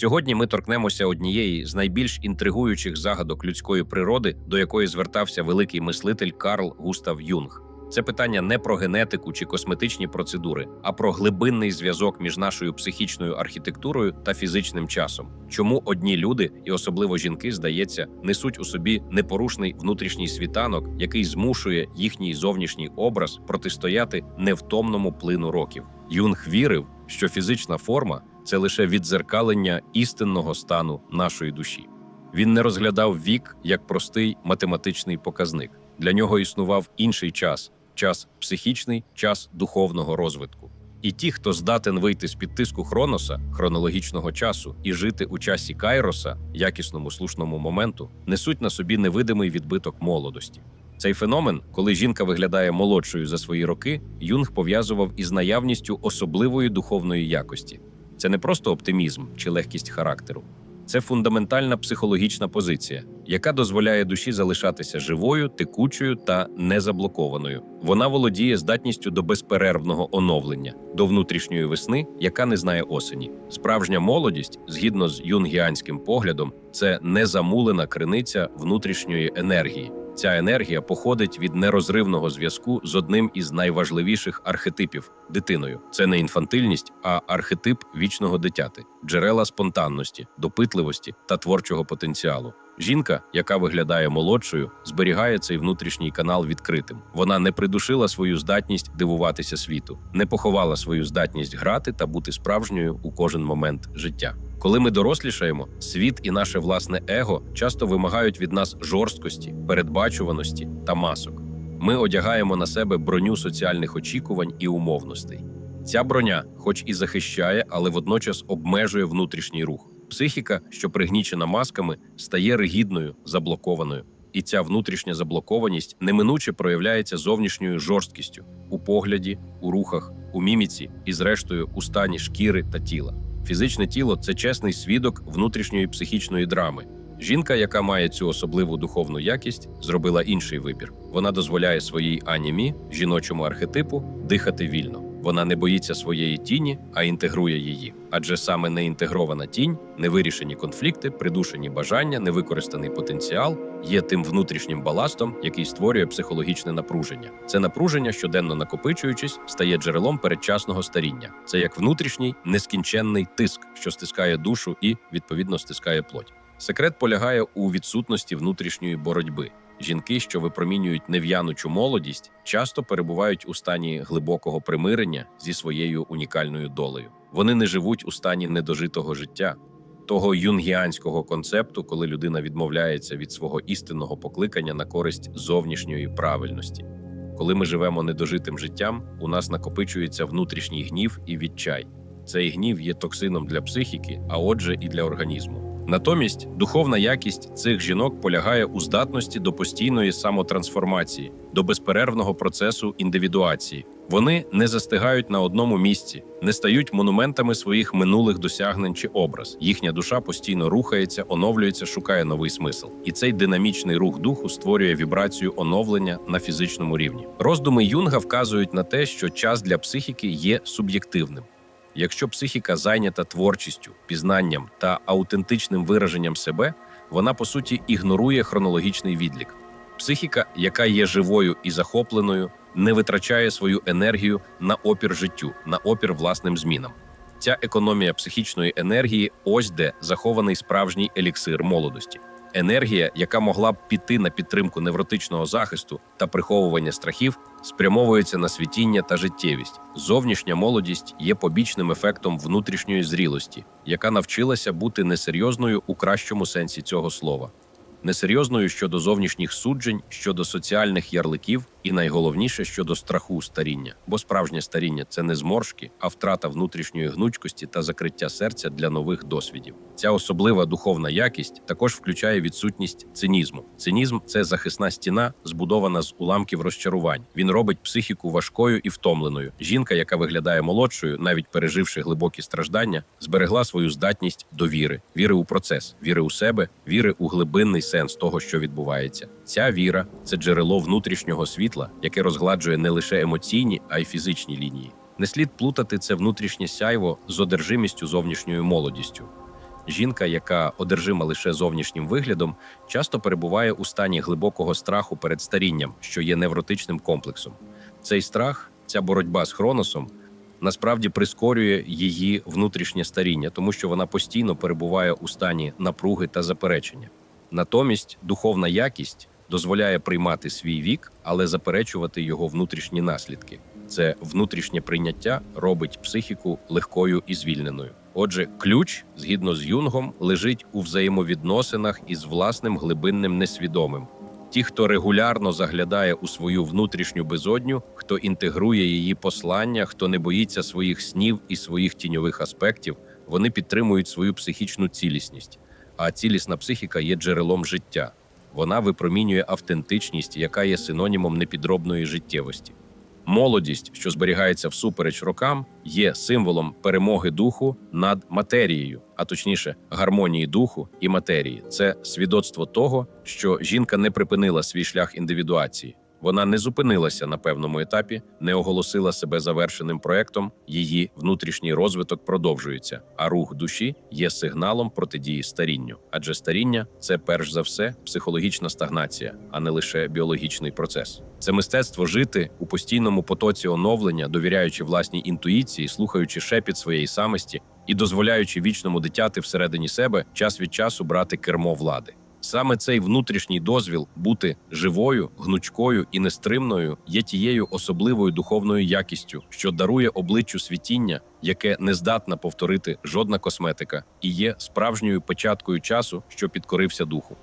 Сьогодні ми торкнемося однієї з найбільш інтригуючих загадок людської природи, до якої звертався великий мислитель Карл Густав Юнг. Це питання не про генетику чи косметичні процедури, а про глибинний зв'язок між нашою психічною архітектурою та фізичним часом. Чому одні люди, і особливо жінки, здається, несуть у собі непорушний внутрішній світанок, який змушує їхній зовнішній образ протистояти невтомному плину років. Юнг вірив, що фізична форма це лише віддзеркалення істинного стану нашої душі. Він не розглядав вік як простий математичний показник. Для нього існував інший час час психічний, час духовного розвитку. І ті, хто здатен вийти з під тиску хроноса, хронологічного часу, і жити у часі Кайроса, якісному слушному моменту, несуть на собі невидимий відбиток молодості. Цей феномен, коли жінка виглядає молодшою за свої роки, Юнг пов'язував із наявністю особливої духовної якості. Це не просто оптимізм чи легкість характеру, це фундаментальна психологічна позиція, яка дозволяє душі залишатися живою, текучою та незаблокованою. Вона володіє здатністю до безперервного оновлення, до внутрішньої весни, яка не знає осені. Справжня молодість, згідно з юнгіанським поглядом, це незамулена криниця внутрішньої енергії. Ця енергія походить від нерозривного зв'язку з одним із найважливіших архетипів дитиною. Це не інфантильність, а архетип вічного дитяти, джерела спонтанності, допитливості та творчого потенціалу. Жінка, яка виглядає молодшою, зберігає цей внутрішній канал відкритим. Вона не придушила свою здатність дивуватися світу, не поховала свою здатність грати та бути справжньою у кожен момент життя. Коли ми дорослішаємо, світ і наше власне его часто вимагають від нас жорсткості, передбачуваності та масок. Ми одягаємо на себе броню соціальних очікувань і умовностей. Ця броня, хоч і захищає, але водночас обмежує внутрішній рух. Психіка, що пригнічена масками, стає ригідною, заблокованою. І ця внутрішня заблокованість неминуче проявляється зовнішньою жорсткістю у погляді, у рухах, у міміці і, зрештою, у стані шкіри та тіла. Фізичне тіло це чесний свідок внутрішньої психічної драми. Жінка, яка має цю особливу духовну якість, зробила інший вибір. Вона дозволяє своїй анімі, жіночому архетипу, дихати вільно. Вона не боїться своєї тіні, а інтегрує її. Адже саме неінтегрована тінь, невирішені конфлікти, придушені бажання, невикористаний потенціал є тим внутрішнім баластом, який створює психологічне напруження. Це напруження, щоденно накопичуючись, стає джерелом передчасного старіння. Це як внутрішній нескінченний тиск, що стискає душу і відповідно стискає плоть. Секрет полягає у відсутності внутрішньої боротьби. Жінки, що випромінюють нев'янучу молодість, часто перебувають у стані глибокого примирення зі своєю унікальною долею. Вони не живуть у стані недожитого життя, того юнгіанського концепту, коли людина відмовляється від свого істинного покликання на користь зовнішньої правильності. Коли ми живемо недожитим життям, у нас накопичується внутрішній гнів і відчай. Цей гнів є токсином для психіки, а отже, і для організму. Натомість духовна якість цих жінок полягає у здатності до постійної самотрансформації, до безперервного процесу індивідуації. Вони не застигають на одному місці, не стають монументами своїх минулих досягнень чи образ. Їхня душа постійно рухається, оновлюється, шукає новий смисл. І цей динамічний рух духу створює вібрацію оновлення на фізичному рівні. Роздуми Юнга вказують на те, що час для психіки є суб'єктивним. Якщо психіка зайнята творчістю, пізнанням та аутентичним вираженням себе, вона по суті ігнорує хронологічний відлік. Психіка, яка є живою і захопленою, не витрачає свою енергію на опір життю, на опір власним змінам. Ця економія психічної енергії ось де захований справжній еліксир молодості. Енергія, яка могла б піти на підтримку невротичного захисту та приховування страхів, спрямовується на світіння та життєвість. Зовнішня молодість є побічним ефектом внутрішньої зрілості, яка навчилася бути несерйозною у кращому сенсі цього слова, несерйозною щодо зовнішніх суджень, щодо соціальних ярликів і найголовніше щодо страху старіння. Бо справжнє старіння це не зморшки, а втрата внутрішньої гнучкості та закриття серця для нових досвідів. Ця особлива духовна якість також включає відсутність цинізму. Цинізм це захисна стіна, збудована з уламків розчарувань. Він робить психіку важкою і втомленою. Жінка, яка виглядає молодшою, навіть переживши глибокі страждання, зберегла свою здатність до віри, віри у процес, віри у себе, віри у глибинний сенс того, що відбувається. Ця віра це джерело внутрішнього світла, яке розгладжує не лише емоційні, а й фізичні лінії. Не слід плутати це внутрішнє сяйво з одержимістю зовнішньою молодістю. Жінка, яка одержима лише зовнішнім виглядом, часто перебуває у стані глибокого страху перед старінням, що є невротичним комплексом. Цей страх, ця боротьба з хроносом, насправді прискорює її внутрішнє старіння, тому що вона постійно перебуває у стані напруги та заперечення. Натомість духовна якість дозволяє приймати свій вік, але заперечувати його внутрішні наслідки. Це внутрішнє прийняття робить психіку легкою і звільненою. Отже, ключ, згідно з Юнгом, лежить у взаємовідносинах із власним глибинним несвідомим. Ті, хто регулярно заглядає у свою внутрішню безодню, хто інтегрує її послання, хто не боїться своїх снів і своїх тіньових аспектів, вони підтримують свою психічну цілісність. А цілісна психіка є джерелом життя. Вона випромінює автентичність, яка є синонімом непідробної життєвості. Молодість, що зберігається всупереч рокам, є символом перемоги духу над матерією, а точніше, гармонії духу і матерії. Це свідоцтво того, що жінка не припинила свій шлях індивідуації. Вона не зупинилася на певному етапі, не оголосила себе завершеним проектом. Її внутрішній розвиток продовжується, а рух душі є сигналом протидії старінню. Адже старіння це перш за все психологічна стагнація, а не лише біологічний процес. Це мистецтво жити у постійному потоці оновлення, довіряючи власній інтуїції, слухаючи шепіт своєї самості і дозволяючи вічному дитяти всередині себе час від часу брати кермо влади. Саме цей внутрішній дозвіл бути живою, гнучкою і нестримною є тією особливою духовною якістю, що дарує обличчю світіння, яке не здатна повторити жодна косметика, і є справжньою печаткою часу, що підкорився духу.